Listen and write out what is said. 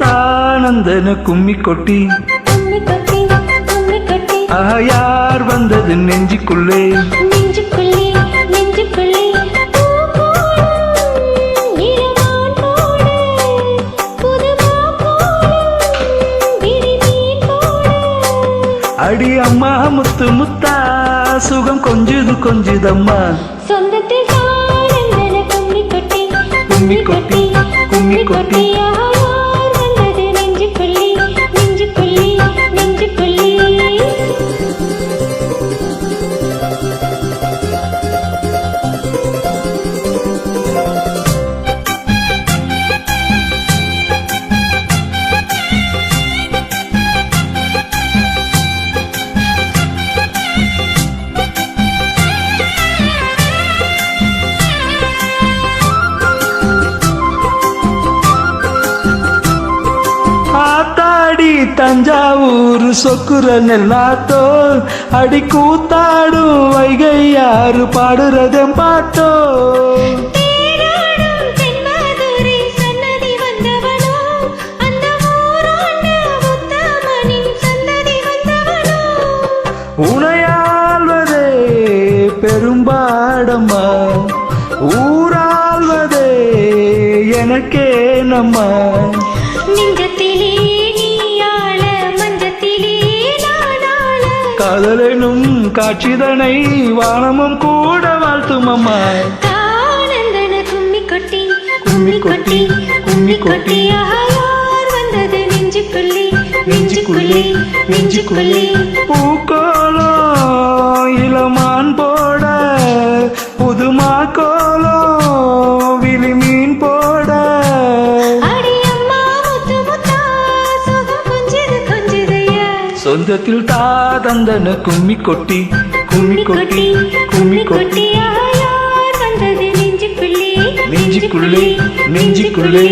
முத்தானந்தன கும்மி கொட்டி ஆஹா யார் வந்தது நெஞ்சுக்குள்ளே? அடி அம்மா முத்து முத்தா சுகம் கொஞ்சுது கொஞ்சுதம்மா. சொந்தத்தில் கும்மி கொட்டி கும்மி கொட்டி, தஞ்சாவூர் சொக்குற நெல்லாத்தோ அடி கூத்தாடும் வைகை யாரு பாடுறதெம் பாட்டோ வந்தவனோ உனையாள்வதே பெரும்பாடம்மா ஊராள்வதே எனக்கே நம்மா. நெஞ்சத்திலே காதலெனும் காட்சிதனை வானமும் கூட வாழ்த்தும் அம்மா கும்மி கொட்டி கும்மி கொட்டி, கும்மி கொட்டி. வந்தது? நெஞ்சுக்குள்ளே நெஞ்சுக்குள்ளே நெஞ்சுக்குள்ளே. பூக்கோலோ சொந்தத்தில் தாதந்தன கும்மி கொட்டி கும்மி கொட்டி கும்மி கொட்டி நெஞ்சுக்குள்ளே. நெஞ்சுக்குள்ளே.